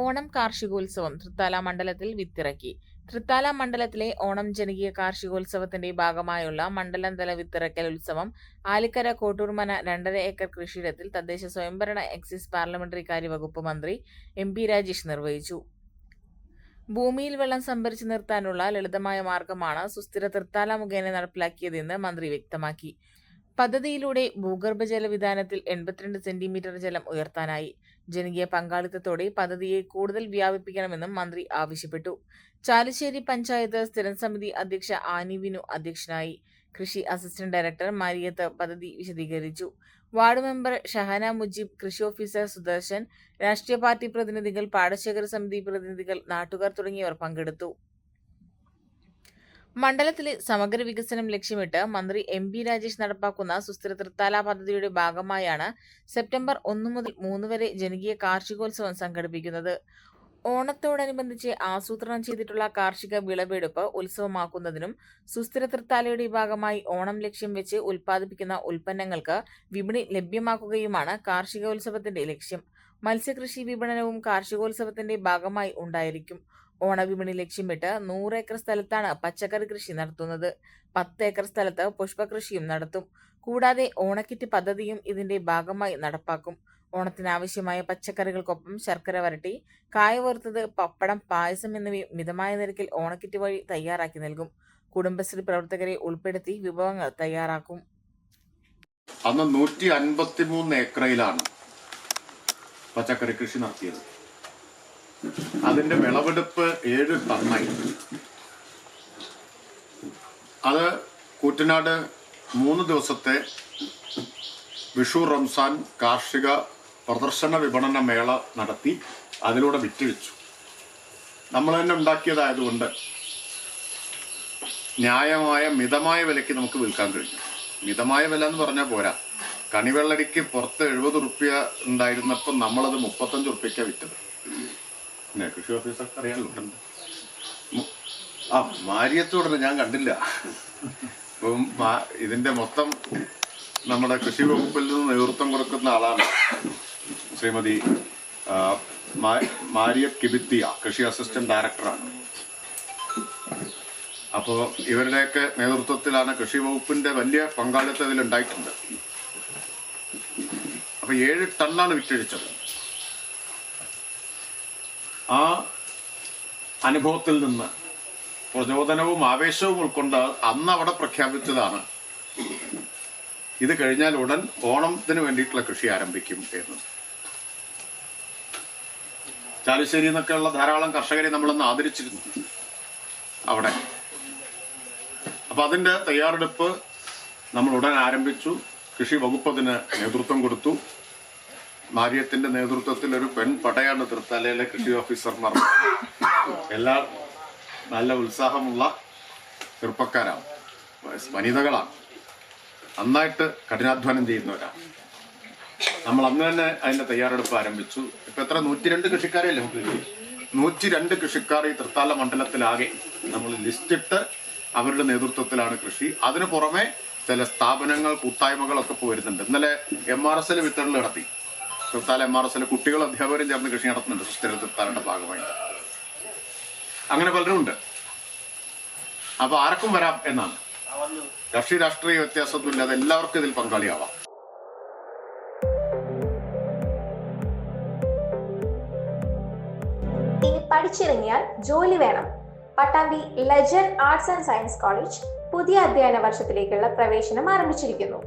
ഓണം കാർഷികോത്സവം തൃത്താല മണ്ഡലത്തിൽ വിത്തിറക്കി. തൃത്താല മണ്ഡലത്തിലെ ഓണം ജനകീയ കാർഷികോത്സവത്തിന്റെ ഭാഗമായുള്ള മണ്ഡലം തല വിത്തിറക്കൽ ഉത്സവം ആലിക്കര കോട്ടൂർമന രണ്ടര ഏക്കർ കൃഷിയിടത്തിൽ തദ്ദേശ സ്വയംഭരണ എക്സിസ് പാർലമെന്ററി കാര്യ വകുപ്പ് മന്ത്രി എം പി രാജേഷ് നിർവഹിച്ചു. ഭൂമിയിൽ വെള്ളം സംഭരിച്ചു നിർത്താനുള്ള ലളിതമായ മാർഗമാണ് സുസ്ഥിര തൃത്താല മുഖേന നടപ്പിലാക്കിയതെന്ന് മന്ത്രി വ്യക്തമാക്കി. പദ്ധതിയിലൂടെ ഭൂഗർഭജല വിധാനത്തിൽ എൺപത്തിരണ്ട് സെന്റിമീറ്റർ ജലം ഉയർത്താനായി. ജനകീയ പങ്കാളിത്തത്തോടെ പദ്ധതിയെ കൂടുതൽ വ്യാപിപ്പിക്കണമെന്നും മന്ത്രി ആവശ്യപ്പെട്ടു. ചാലിശ്ശേരി പഞ്ചായത്ത് സ്ഥിരം സമിതി അധ്യക്ഷ ആനി വിനു അധ്യക്ഷനായി കൃഷി അസിസ്റ്റന്റ് ഡയറക്ടർ മാരിയത്ത് പദ്ധതി വിശദീകരിച്ചു. വാർഡ് മെമ്പർ ഷഹന മുജീബ് കൃഷി ഓഫീസർ സുദർശൻ രാഷ്ട്രീയ പാർട്ടി പ്രതിനിധികൾ പാടശേഖര സമിതി പ്രതിനിധികൾ നാട്ടുകാർ തുടങ്ങിയവർ പങ്കെടുത്തു. മണ്ഡലത്തിലെ സമഗ്ര വികസനം ലക്ഷ്യമിട്ട് മന്ത്രി എം ബി രാജേഷ് നടപ്പാക്കുന്ന സുസ്ഥിര തൃത്താല പദ്ധതിയുടെ ഭാഗമായാണ് സെപ്റ്റംബർ ഒന്ന് മുതൽ മൂന്ന് വരെ ജനകീയ കാർഷികോത്സവം സംഘടിപ്പിക്കുന്നത്. ഓണത്തോടനുബന്ധിച്ച് ആസൂത്രണം ചെയ്തിട്ടുള്ള കാർഷിക വിളവെടുപ്പ് ഉത്സവമാക്കുന്നതിനും സുസ്ഥിര തൃത്താലയുടെ ഭാഗമായി ഓണം ലക്ഷ്യം വെച്ച് ഉൽപ്പാദിപ്പിക്കുന്ന ഉൽപ്പന്നങ്ങൾക്ക് വിപണി ലഭ്യമാക്കുകയുമാണ് കാർഷികോത്സവത്തിന്റെ ലക്ഷ്യം. മത്സ്യകൃഷി വിപണനവും കാർഷികോത്സവത്തിന്റെ ഭാഗമായി ഉണ്ടായിരിക്കും. ഓണവിപണി ലക്ഷ്യമിട്ട് നൂറ് ഏക്കർ സ്ഥലത്താണ് പച്ചക്കറി കൃഷി നടത്തുന്നത്. പത്ത് ഏക്കർ സ്ഥലത്ത് പുഷ്പകൃഷിയും നടത്തും. കൂടാതെ ഓണക്കിറ്റ് പദ്ധതിയും ഇതിന്റെ ഭാഗമായി നടപ്പാക്കും. ഓണത്തിനാവശ്യമായ പച്ചക്കറികൾക്കൊപ്പം ശർക്കര വരട്ടി കായ വറുത്തത് പപ്പടം പായസം എന്നിവയും മിതമായ നിരക്കിൽ ഓണക്കിറ്റ് വഴി തയ്യാറാക്കി നൽകും. കുടുംബശ്രീ പ്രവർത്തകരെ ഉൾപ്പെടുത്തി വിഭവങ്ങൾ തയ്യാറാക്കും. അന്ന് നൂറ്റി അൻപത്തി മൂന്ന് ഏക്കറയിലാണ് പച്ചക്കറി കൃഷി നടത്തിയത്. അതിന്റെ വിളവെടുപ്പ് ഏഴ് ടണ്ണായി. അത് കൂറ്റനാട് മൂന്ന് ദിവസത്തെ വിഷു റംസാൻ കാർഷിക പ്രദർശന വിപണന മേള നടത്തി അതിലൂടെ വിറ്റുവെച്ചു. നമ്മൾ തന്നെ ഉണ്ടാക്കിയതായതുകൊണ്ട് ന്യായമായ മിതമായ വിലയ്ക്ക് നമുക്ക് വിൽക്കാൻ കഴിഞ്ഞു. മിതമായ വില എന്ന് പറഞ്ഞാൽ പോരാ. കണിവെള്ളരിക്ക് പുറത്ത് എഴുപത് റുപ്യ ഉണ്ടായിരുന്നപ്പോൾ നമ്മളത് മുപ്പത്തഞ്ച് റുപ്യക്കാണ് വിറ്റത്. പിന്നെ കൃഷി ഓഫീസർക്ക് അറിയാമല്ലോ ആ മാരിയത്തോടെ ഞാൻ കണ്ടില്ല. ഇപ്പം ഇതിന്റെ മൊത്തം നമ്മുടെ കൃഷി വകുപ്പിൽ നിന്ന് നേതൃത്വം കൊടുക്കുന്ന ആളാണ് ശ്രീമതി മാരിയ കിബിത്തിയ കൃഷി അസിസ്റ്റന്റ് ഡയറക്ടറാണ്. അപ്പോൾ ഇവരുടെയൊക്കെ നേതൃത്വത്തിലാണ് കൃഷി വകുപ്പിന്റെ വലിയ പങ്കാളിത്തം ഇതിൽ അപ്പോൾ അപ്പൊ ഏഴ് ടണ്ണാണ് വിറ്റഴിച്ചത്. ആ അനുഭവത്തിൽ നിന്ന് പ്രചോദനവും ആവേശവും ഉൾക്കൊണ്ട് അന്ന് അവിടെ പ്രഖ്യാപിച്ചതാണ്. ഇത് കഴിഞ്ഞാൽ ഉടൻ ഓണത്തിന് വേണ്ടിയിട്ടുള്ള കൃഷി ആരംഭിക്കും എന്ന്. ചാലിശ്ശേരി എന്നൊക്കെയുള്ള ധാരാളം കർഷകരെ നമ്മളൊന്ന് ആദരിച്ചിരുന്നു അവിടെ. അപ്പൊ അതിന്റെ തയ്യാറെടുപ്പ് നമ്മൾ ഉടൻ ആരംഭിച്ചു. കൃഷി വകുപ്പ് അതിന് നേതൃത്വം കൊടുത്തു. മാര്യത്തിന്റെ നേതൃത്വത്തിൽ ഒരു പെൺ പടയാണ് തൃത്താലയിലെ കൃഷി ഓഫീസർമാർ എല്ലാ നല്ല ഉത്സാഹമുള്ള ചെറുപ്പക്കാരാണ്. വനിതകളാണ്. നന്നായിട്ട് കഠിനാധ്വാനം ചെയ്യുന്നവരാണ്. നമ്മൾ അന്ന് തന്നെ അതിന്റെ തയ്യാറെടുപ്പ് ആരംഭിച്ചു. ഇപ്പൊ എത്ര? നൂറ്റി രണ്ട് കൃഷിക്കാരെയല്ലേ നമുക്ക് കിട്ടി? നൂറ്റി രണ്ട് കൃഷിക്കാർ ഈ തൃത്താല മണ്ഡലത്തിലാകെ നമ്മൾ ലിസ്റ്റിട്ട് അവരുടെ നേതൃത്വത്തിലാണ് കൃഷി. അതിനു പുറമെ ചില സ്ഥാപനങ്ങൾ കൂട്ടായ്മകളൊക്കെ പോയിരുന്നുണ്ട് ഇന്നലെ എം ആർ എസ് എൽ വിതരണം നടത്തി. Thrithala M R S L കുട്ടികൾ അധ്യാപകരും ചേർന്ന് കൃഷി നടത്തുന്നുണ്ട്. സുസ്ഥിര തൃത്താലയുടെ ഭാഗമായി അങ്ങനെ പലരും ഉണ്ട് അപ്പൊ ആർക്കും വരാം എന്നാണ്. കക്ഷി രാഷ്ട്രീയ വ്യത്യാസമൊന്നുമില്ലാതെ എല്ലാവർക്കും ഇതിൽ പങ്കാളിയാവാം. പഠിച്ചിറങ്ങിയാൽ ജോലി വേണം. Pattambi ledger arts and science college പുതിയ അധ്യയന വർഷത്തിലേക്കുള്ള പ്രവേശനം ആരംഭിച്ചിരിക്കുന്നു.